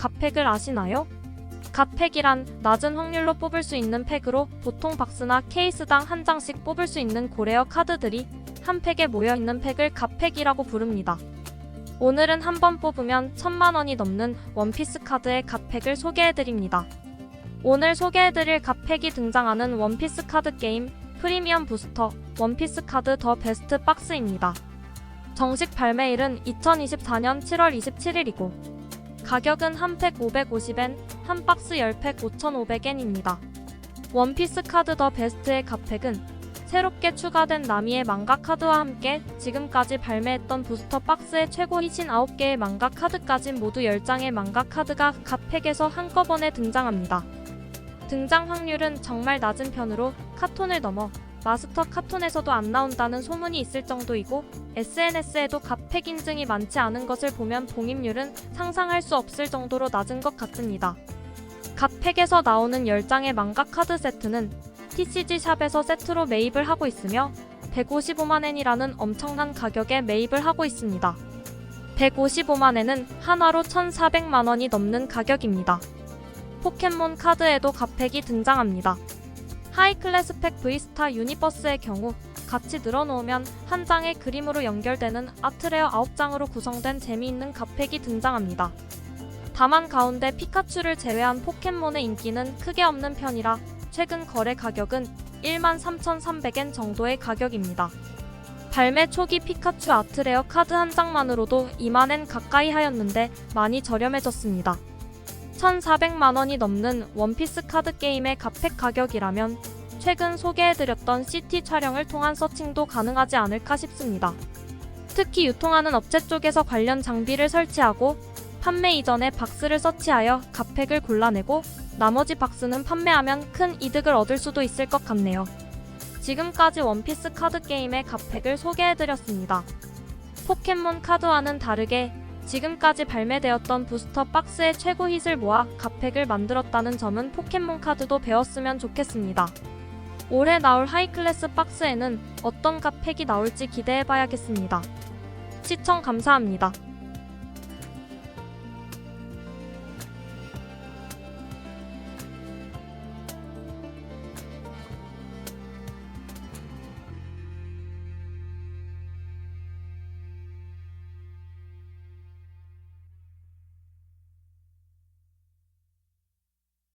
갓팩을 아시나요? 갓팩이란 낮은 확률로 뽑을 수 있는 팩으로 보통 박스나 케이스당 한 장씩 뽑을 수 있는 고레어 카드들이 한 팩에 모여 있는 팩을 갓팩이라고 부릅니다. 오늘은 한 번 뽑으면 천만 원이 넘는 원피스 카드의 갓팩을 소개해드립니다. 오늘 소개해드릴 갓팩이 등장하는 원피스 카드 게임 프리미엄 부스터 원피스 카드 더 베스트 박스입니다. 정식 발매일은 2024년 7월 27일이고 가격은 한 팩 550엔, 한 박스 10팩 5,500엔입니다. 원피스 카드 더 베스트의 갓팩은 새롭게 추가된 나미의 망가 카드와 함께 지금까지 발매했던 부스터 박스의 최고 히신 9개의 망가 카드까지 모두 10장의 망가 카드가 갓팩에서 한꺼번에 등장합니다. 등장 확률은 정말 낮은 편으로 카톤을 넘어 마스터 카톤에서도 안 나온다는 소문이 있을 정도이고 SNS에도 갓팩 인증이 많지 않은 것을 보면 봉입률은 상상할 수 없을 정도로 낮은 것 같습니다. 갓팩에서 나오는 10장의 망가 카드 세트는 TCG 샵에서 세트로 매입을 하고 있으며 155만엔이라는 엄청난 가격에 매입을 하고 있습니다. 155만엔은 한화로 1,400만원이 넘는 가격입니다. 포켓몬 카드에도 갓팩이 등장합니다. 하이클래스 팩 V스타 유니버스의 경우 같이 늘어놓으면 한 장의 그림으로 연결되는 아트레어 9장으로 구성된 재미있는 갓팩이 등장합니다. 다만 가운데 피카츄를 제외한 포켓몬의 인기는 크게 없는 편이라 최근 거래 가격은 13,300엔 정도의 가격입니다. 발매 초기 피카츄 아트레어 카드 한 장만으로도 2만엔 가까이 하였는데 많이 저렴해졌습니다. 1,400만 원이 넘는 원피스 카드 게임의 갓팩 가격이라면 최근 소개해드렸던 CT 촬영을 통한 서칭도 가능하지 않을까 싶습니다. 특히 유통하는 업체 쪽에서 관련 장비를 설치하고 판매 이전에 박스를 서치하여 갓팩을 골라내고 나머지 박스는 판매하면 큰 이득을 얻을 수도 있을 것 같네요. 지금까지 원피스 카드 게임의 갓팩을 소개해드렸습니다. 포켓몬 카드와는 다르게 지금까지 발매되었던 부스터 박스의 최고 hit을 모아 갓팩을 만들었다는 점은 포켓몬 카드도 배웠으면 좋겠습니다. 올해 나올 하이클래스 박스에는 어떤 갓팩이 나올지 기대해봐야겠습니다. 시청 감사합니다.